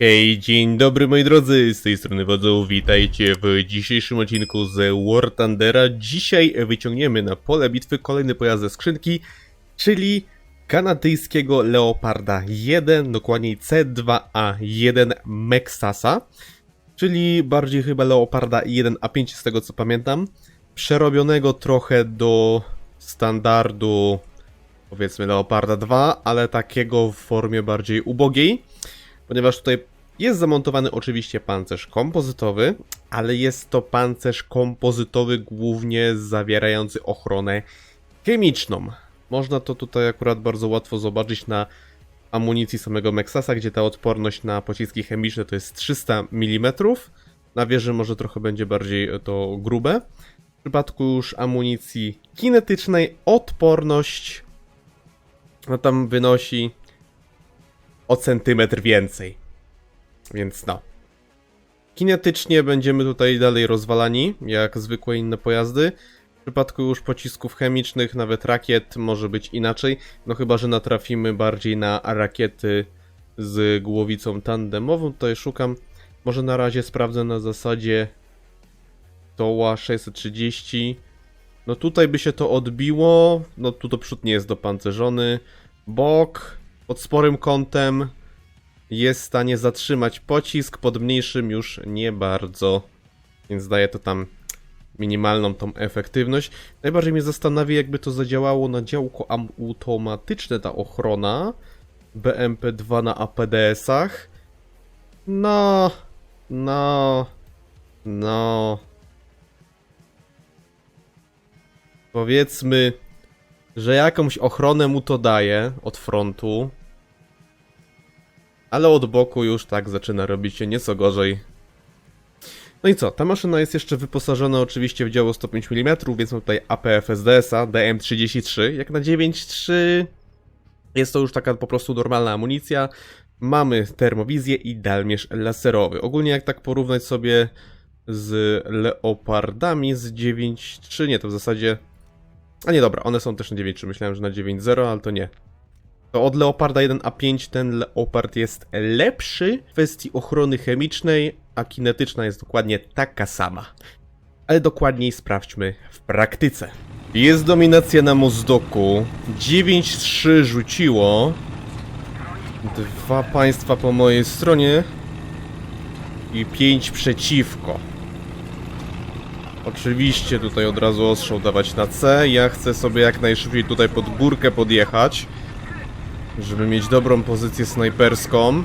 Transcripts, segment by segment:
Hej, dzień dobry moi drodzy, z tej strony Wodzu, witajcie w dzisiejszym odcinku z War Thundera. Dzisiaj wyciągniemy na pole bitwy kolejny pojazd ze skrzynki, czyli kanadyjskiego Leoparda 1, dokładniej C2A1 Mexasa, czyli bardziej chyba Leoparda 1A5 z tego co pamiętam, przerobionego trochę do standardu powiedzmy Leoparda 2, ale takiego w formie bardziej ubogiej ponieważ tutaj jest zamontowany oczywiście pancerz kompozytowy, ale jest to pancerz kompozytowy głównie zawierający ochronę chemiczną. Można to tutaj akurat bardzo łatwo zobaczyć na amunicji samego Mexasa, gdzie ta odporność na pociski chemiczne to jest 300 mm. Na wieży może trochę będzie bardziej to grube. W przypadku już amunicji kinetycznej odporność no tam wynosi o centymetr więcej. Więc no. Kinetycznie będziemy tutaj dalej rozwalani, jak zwykłe inne pojazdy. W przypadku już pocisków chemicznych, nawet rakiet, może być inaczej. No chyba, że natrafimy bardziej na rakiety z głowicą tandemową. Tutaj szukam. Może na razie sprawdzę na zasadzie Toła 630. No tutaj by się to odbiło. No tu to przód nie jest dopancerzony. Bok pod sporym kątem jest w stanie zatrzymać pocisk, pod mniejszym już nie bardzo. Więc daje to tam minimalną tą efektywność. Najbardziej mnie zastanawia, jakby to zadziałało na działko automatyczne ta ochrona BMP2 na APDS-ach. No, no, no. Powiedzmy, że jakąś ochronę mu to daje od frontu. Ale od boku już tak zaczyna robić się nieco gorzej. No i co, ta maszyna jest jeszcze wyposażona oczywiście w działo 105 mm, więc mam tutaj APFSDS-a DM33. Jak na 9.3 jest to już taka po prostu normalna amunicja. Mamy termowizję i dalmierz laserowy. Ogólnie jak tak porównać sobie z Leopardami z 9.3, nie, to w zasadzie a nie, dobra, one są też na 9.3, myślałem, że na 9.0, ale to nie. To od Leoparda 1A5 ten Leopard jest lepszy w kwestii ochrony chemicznej, a kinetyczna jest dokładnie taka sama. Ale dokładniej sprawdźmy w praktyce. Jest dominacja na Mozdoku. 9-3 rzuciło. Dwa państwa po mojej stronie. I 5 przeciwko. Oczywiście tutaj od razu ostrzał dawać na C. Ja chcę sobie jak najszybciej tutaj pod górkę podjechać. Żeby mieć dobrą pozycję snajperską.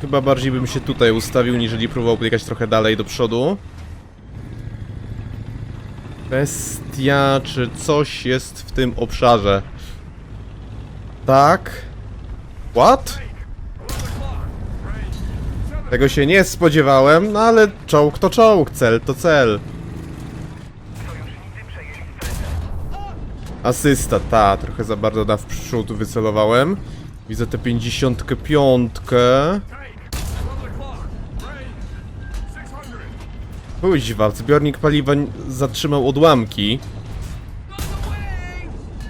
Chyba bardziej bym się tutaj ustawił, niżeli próbował podjechać trochę dalej do przodu. Bestia, czy coś jest w tym obszarze? Tak. What? Tego się nie spodziewałem, no ale czołg to czołg, cel to cel. Asysta, ta, trochę za bardzo na w przód wycelowałem. Widzę tę 55. Kuźwa, zbiornik paliwa zatrzymał odłamki.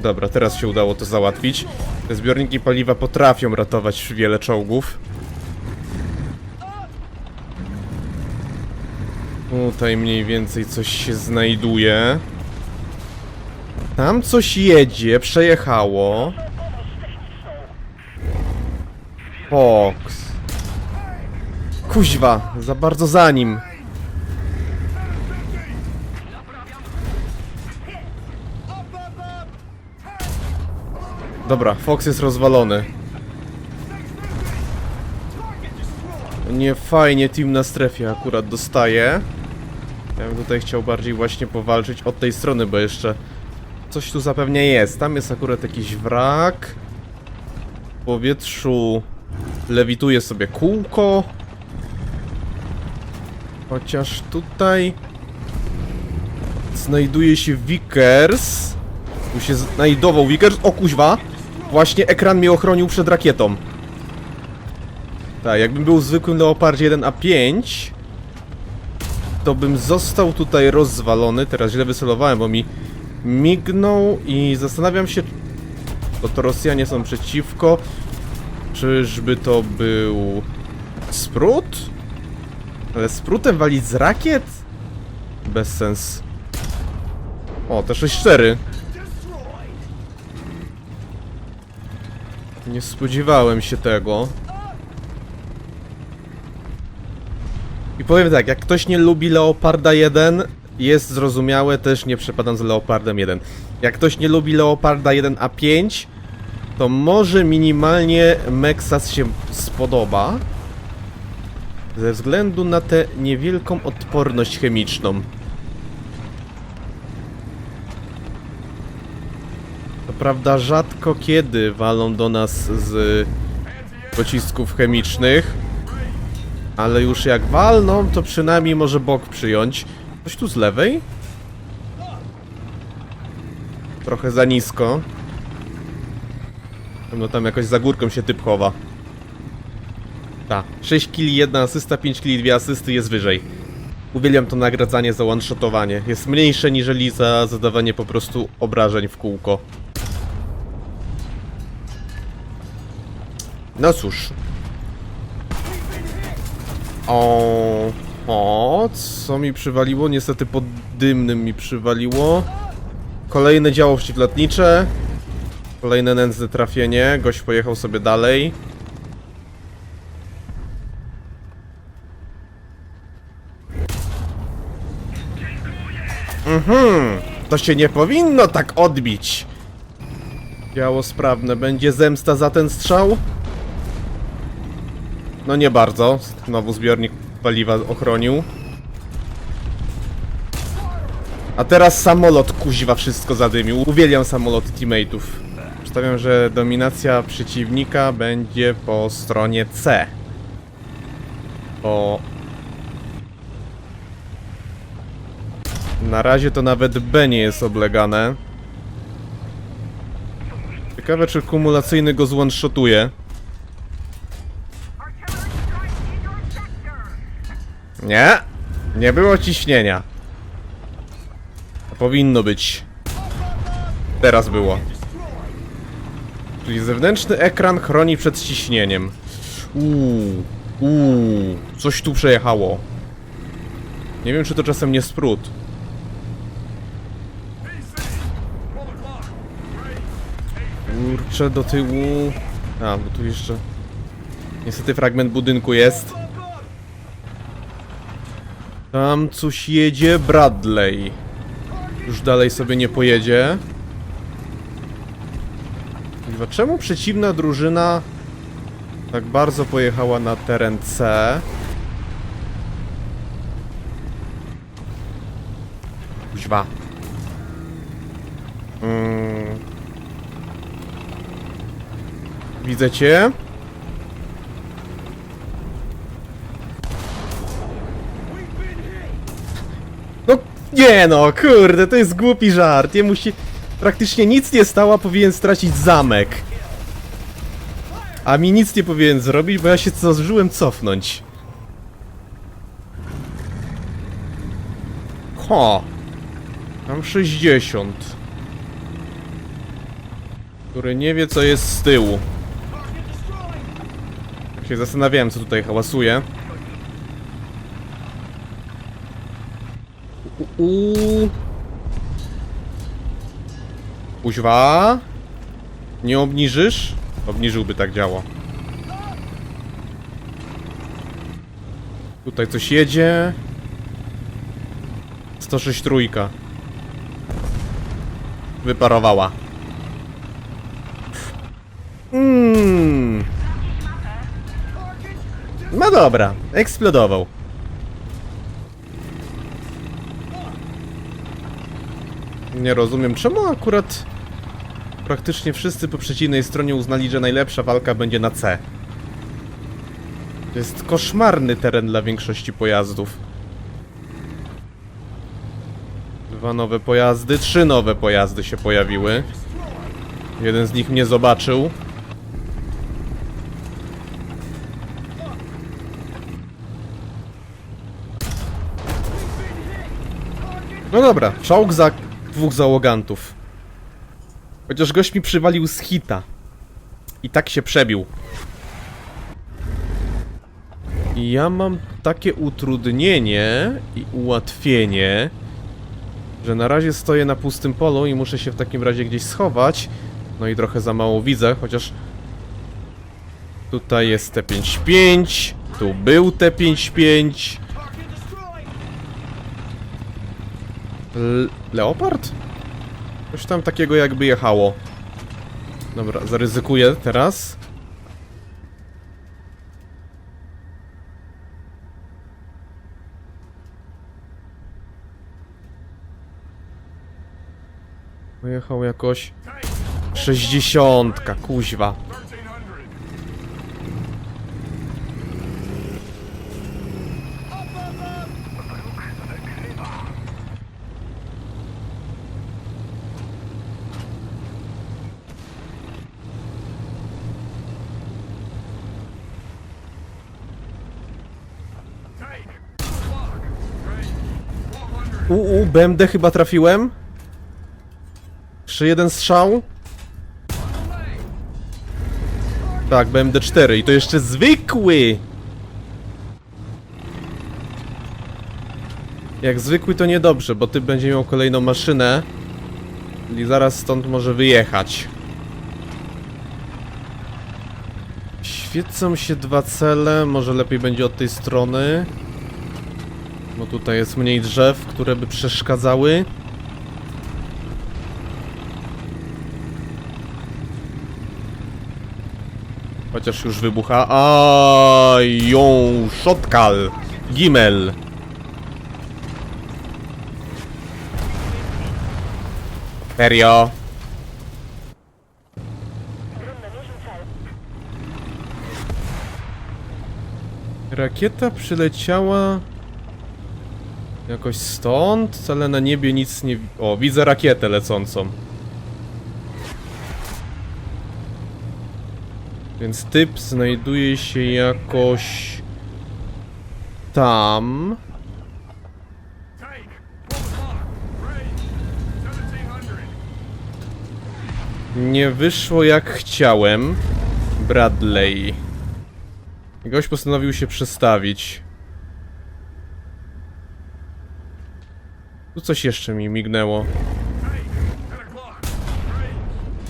Dobra, teraz się udało to załatwić. Te zbiorniki paliwa potrafią ratować wiele czołgów. Tutaj mniej więcej coś się znajduje. Tam coś jedzie, przejechało. Fox. Kuźwa, za bardzo za nim. Dobra, Fox jest rozwalony. Nie fajnie team na strefie akurat dostaje. Ja bym tutaj chciał bardziej właśnie powalczyć od tej strony, bo jeszcze coś tu zapewne jest. Tam jest akurat jakiś wrak. W powietrzu lewituje sobie kółko. Chociaż tutaj znajduje się Vickers. Tu się znajdował Vickers. O kuźwa! Właśnie ekran mnie ochronił przed rakietą. Tak, jakbym był zwykłym Leopardzie 1A5, to bym został tutaj rozwalony. Teraz źle wycelowałem, bo mi mignął i zastanawiam się, To to Rosjanie są przeciwko. Czyżby to był... Sprut? Ale sprutem walić z rakiet? Bez sens. O, te 6-4. Nie spodziewałem się tego. I powiem tak, jak ktoś nie lubi Leoparda 1, jest zrozumiałe, też nie przepadam za Leopardem 1. Jak ktoś nie lubi Leoparda 1A5, to może minimalnie Mexas się spodoba. Ze względu na tę niewielką odporność chemiczną. To prawda, rzadko kiedy walą do nas z pocisków chemicznych. Ale już jak walną, to przynajmniej może bok przyjąć. Coś tu z lewej? Trochę za nisko. No tam jakoś za górką się typ chowa. Ta, 6 kili, 1 asysta, 5 kili, 2 asysty jest wyżej. Uwielbiam to nagradzanie za one-shotowanie. Jest mniejsze niżeli za zadawanie po prostu obrażeń w kółko. No cóż. O, o, co mi przywaliło? Niestety pod dymnym mi przywaliło. Kolejne działo przeciwlotnicze. Kolejne nędzne trafienie. Gość pojechał sobie dalej. Mhm, to się nie powinno tak odbić. Działo sprawne. Będzie zemsta za ten strzał? No nie bardzo. Znowu zbiornik paliwa ochronił. A teraz samolot kuźwa wszystko zadymił. Uwielbiam samoloty teammateów. Przedstawiam, że dominacja przeciwnika będzie po stronie C. Bo... Na razie to nawet B nie jest oblegane. Ciekawe, czy kumulacyjny go zone-shotuje. Nie, nie było ciśnienia. Powinno być. Teraz było. Czyli zewnętrzny ekran chroni przed ciśnieniem. Uuu, uuu, coś tu przejechało. Nie wiem, czy to czasem nie sprut. Kurczę, do tyłu. A, bo tu jeszcze. Niestety fragment budynku jest. Tam coś jedzie Bradley. Już dalej sobie nie pojedzie. Kurwa, Czemu przeciwna drużyna tak bardzo pojechała na teren C? Kuźwa. Mm. Widzę cię. No nie no, kurde, to jest głupi żart. Jemu się praktycznie nic nie stało, a powinien stracić zamek. A mi nic nie powinien zrobić, bo ja się zdążyłem cofnąć. Ho. Mam 60. Który nie wie co jest z tyłu. Tak się zastanawiałem co tutaj hałasuje. Uuu. Kuźwa. Nie obniżysz? Obniżyłby tak działa. Tutaj coś jedzie. 106 trójka. Wyparowała. Mmm. No dobra, eksplodował. Nie rozumiem, czemu akurat praktycznie wszyscy po przeciwnej stronie uznali, że najlepsza walka będzie na C. To jest koszmarny teren dla większości pojazdów. Dwa nowe pojazdy, trzy nowe pojazdy się pojawiły. Jeden z nich mnie zobaczył. No dobra, czołg za dwóch załogantów. Chociaż gość mi przywalił z hita. I tak się przebił. Ja mam takie utrudnienie i ułatwienie, że na razie stoję na pustym polu i muszę się w takim razie gdzieś schować. No i trochę za mało widzę, chociaż tutaj jest T55, tu był T55. Leopard? Coś tam takiego jakby jechało. Dobra, zaryzykuję teraz. Pojechał jakoś... 60, kuźwa. UU, BMD chyba trafiłem. Jeszcze jeden strzał. Tak, BMD 4 i to jeszcze zwykły. Jak zwykły to niedobrze, bo ty będzie miał kolejną maszynę. I zaraz stąd może wyjechać. Świecą się dwa cele, może lepiej będzie od tej strony. Bo tutaj jest mniej drzew, które by przeszkadzały. Chociaż już wybucha. A ją szotkal. Gimel. Serio? Rakieta przyleciała jakoś stąd, ale na niebie nic nie... O, widzę rakietę lecącą. Więc typ znajduje się jakoś... Tam... Take! One o'clock! Range! 1700! Nie wyszło jak chciałem. Bradley. Gość postanowił się przestawić. Tu coś jeszcze mi mignęło. Take! 10 o'clock! Range!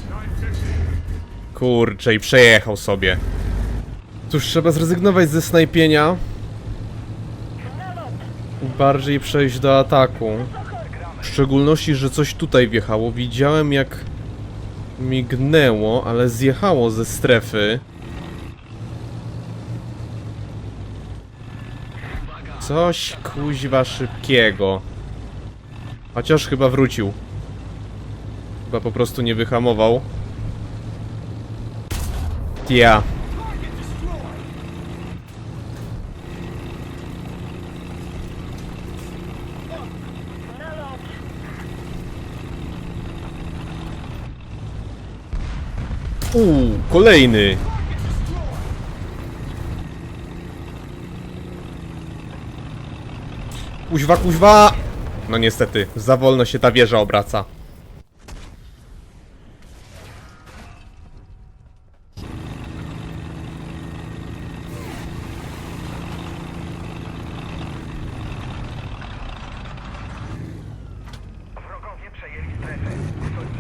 950! Kurczę, i przejechał sobie. Cóż, trzeba zrezygnować ze snajpienia. I bardziej przejść do ataku. W szczególności, że coś tutaj wjechało. Widziałem jak mignęło, ale zjechało ze strefy. Coś kuźwa szybkiego. Chociaż chyba wrócił. Chyba po prostu nie wyhamował. Ja. Uuu, kolejny. Kuźwa, kuźwa! No niestety, za wolno się ta wieża obraca.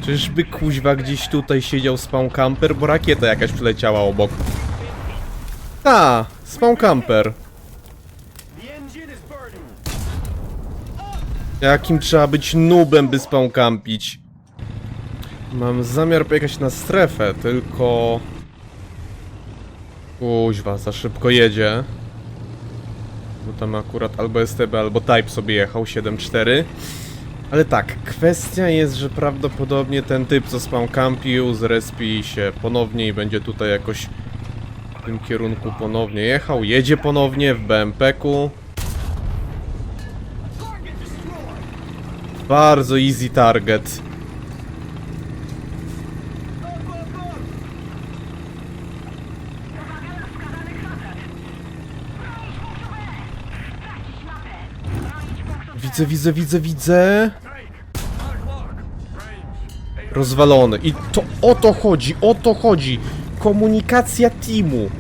Czyżby kuźwa gdzieś tutaj siedział spawn camper, bo rakieta jakaś przyleciała obok. A, spawn camper. Jakim trzeba być nubem, by spawn campić? Mam zamiar pojechać na strefę, tylko... Kuźwa, za szybko jedzie. Bo tam akurat albo STB, albo Type sobie jechał, 7-4. Ale tak, kwestia jest, że prawdopodobnie ten typ, co spawn campił, zrespi się ponownie i będzie tutaj jakoś w tym kierunku ponownie jechał. Jedzie ponownie w BMP-ku. Bardzo easy target. Widzę, widzę, widzę, widzę. Take! 9 o'clock! Range! Rozwalony. I to o to chodzi, o to chodzi. Komunikacja teamu.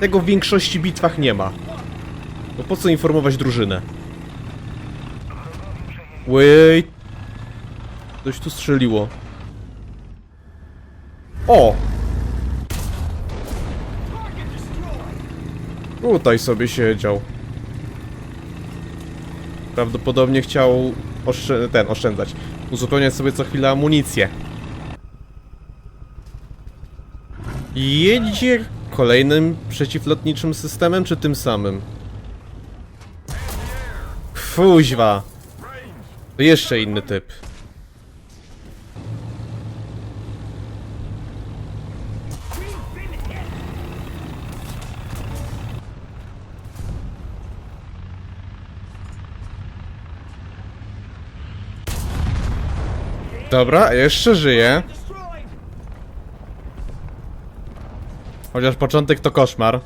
Tego w większości bitwach nie ma. No po co informować drużynę? Wait. Coś tu strzeliło. O! Tutaj sobie siedział. Prawdopodobnie chciał oszczę ten, oszczędzać. Uzupełniać sobie co chwilę amunicję. Jedzie kolejnym przeciwlotniczym systemem, czy tym samym? Fuźwa! To jeszcze inny typ. Dobra, jeszcze żyje. Chociaż początek to koszmar.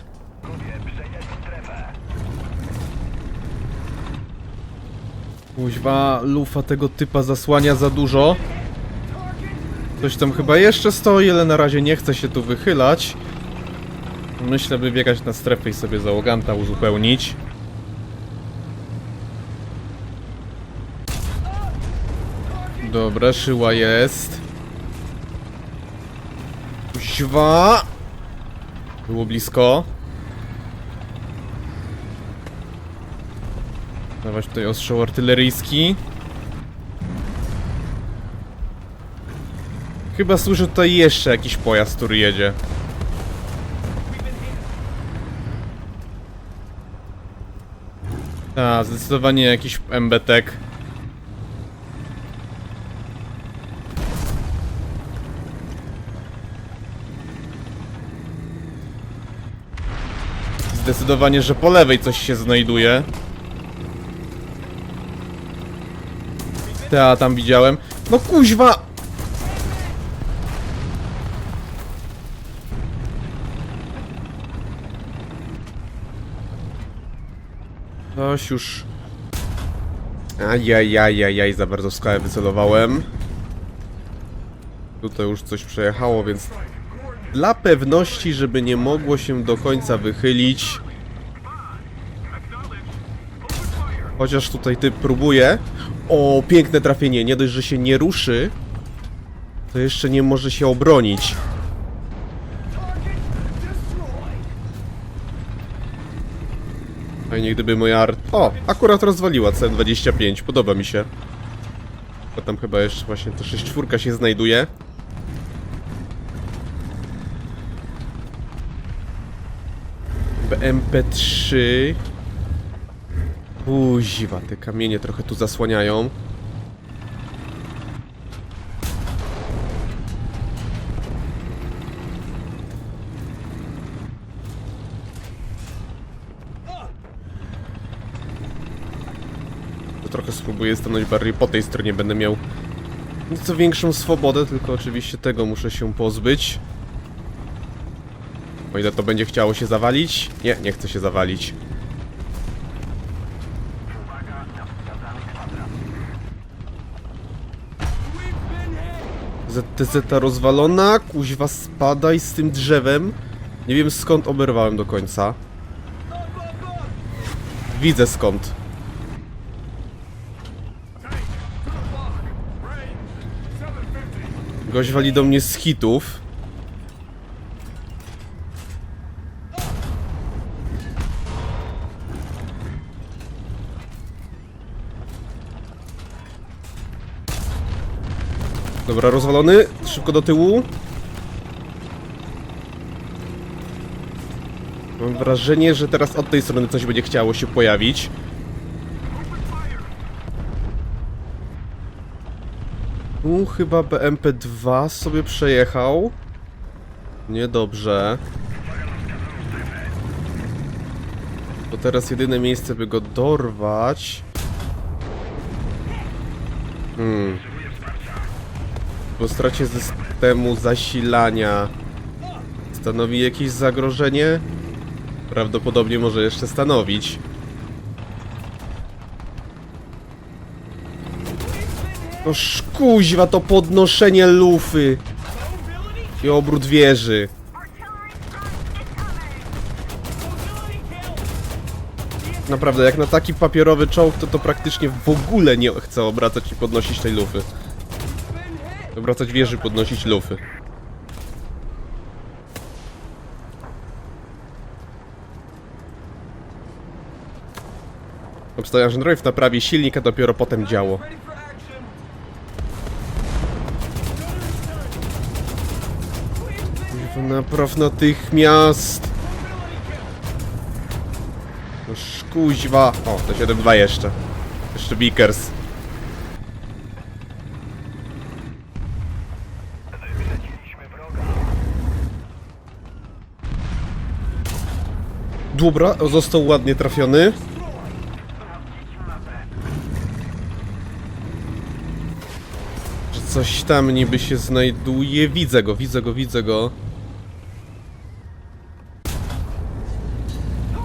Kuźwa, lufa tego typa zasłania za dużo. Coś tam chyba jeszcze stoi, ale na razie nie chce się tu wychylać. Myślę, by biegać na strefę i sobie załoganta uzupełnić. Dobra, szyła jest. Kuźwa! Było blisko. Dawać tutaj ostrzał artyleryjski. Chyba słyszę tutaj jeszcze jakiś pojazd, który jedzie. A, zdecydowanie jakiś MBTek. Zdecydowanie, że po lewej coś się znajduje. Ta, tam widziałem. No kuźwa! Coś już... Ajajajajaj, za bardzo w skałę wycelowałem. Tutaj już coś przejechało, więc... Dla pewności, żeby nie mogło się do końca wychylić... Chociaż tutaj ty próbuje. O, piękne trafienie. Nie dość, że się nie ruszy, to jeszcze nie może się obronić. Fajnie, gdyby moja art... O, akurat rozwaliła C25. Podoba mi się. A tam chyba jeszcze właśnie ta 6 się znajduje. BMP3 Kuziwa, te kamienie trochę tu zasłaniają. To trochę spróbuję stanąć bardziej po tej stronie, będę miał nieco większą swobodę, tylko oczywiście tego muszę się pozbyć. O ile to będzie chciało się zawalić? Nie, nie chce się zawalić. ZTZ rozwalona, kuźwa spadaj z tym drzewem. Nie wiem skąd oberwałem do końca. Widzę skąd. Gość wali do mnie z hitów. Dobra, rozwalony. Szybko do tyłu. Mam wrażenie, że teraz od tej strony coś będzie chciało się pojawić. Tu chyba BMP-2 sobie przejechał. Niedobrze. To teraz jedyne miejsce, by go dorwać. Hmm. Po stracie systemu zasilania stanowi jakieś zagrożenie? Prawdopodobnie może jeszcze stanowić. No szkuźwa to podnoszenie lufy. I obrót wieży. Naprawdę, jak na taki papierowy czołg, to to praktycznie w ogóle nie chce obracać i podnosić tej lufy. Obracać wieży, podnosić lufy. Obstawiam, że Droid naprawi silnik, a dopiero potem działo. Napraw natychmiast! No szkuźwa! O, to 7-2 jeszcze. Jeszcze Vickers. Dobra, został ładnie trafiony. Że coś tam niby się znajduje. Widzę go, widzę go, widzę go.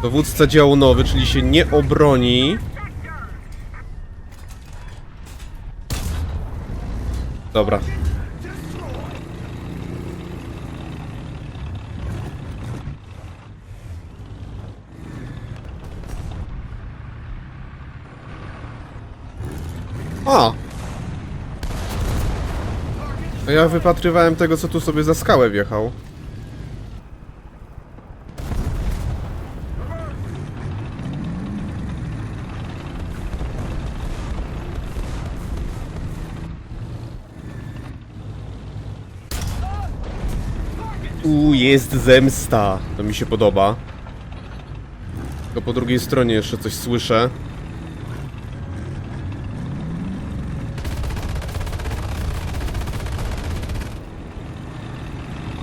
Dowódca działu nowy, czyli się nie obroni. Dobra. A! Ja wypatrywałem tego, co tu sobie za skałę wjechał. Tu jest zemsta. To mi się podoba. Tylko po drugiej stronie jeszcze coś słyszę.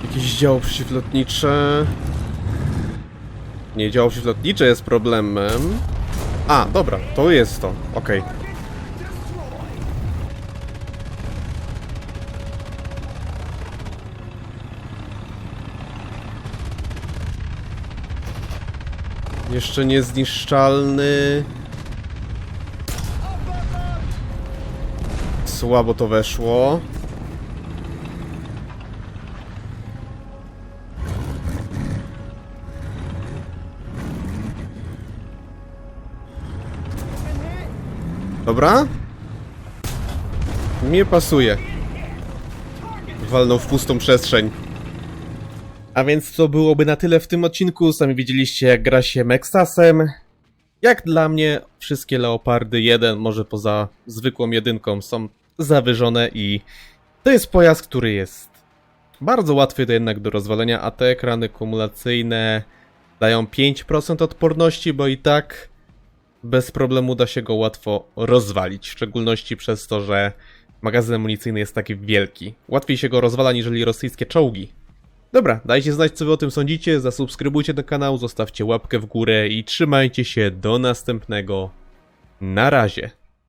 Jakieś działo przeciwlotnicze. Nie, działo przeciwlotnicze jest problemem. A, dobra, to jest to. Okej. Jeszcze niezniszczalny. Słabo to weszło. Dobra? Nie pasuje. Walnął w pustą przestrzeń. A więc to byłoby na tyle w tym odcinku. Sami widzieliście jak gra się Mexasem. Jak dla mnie wszystkie Leopardy 1, może poza zwykłą jedynką, są zawyżone i to jest pojazd, który jest bardzo łatwy to jednak do rozwalenia, a te ekrany kumulacyjne dają 5% odporności, bo i tak bez problemu da się go łatwo rozwalić, w szczególności przez to, że magazyn amunicyjny jest taki wielki. Łatwiej się go rozwala niżeli rosyjskie czołgi. Dobra, dajcie znać co wy o tym sądzicie, zasubskrybujcie ten kanał, zostawcie łapkę w górę i trzymajcie się do następnego. Na razie.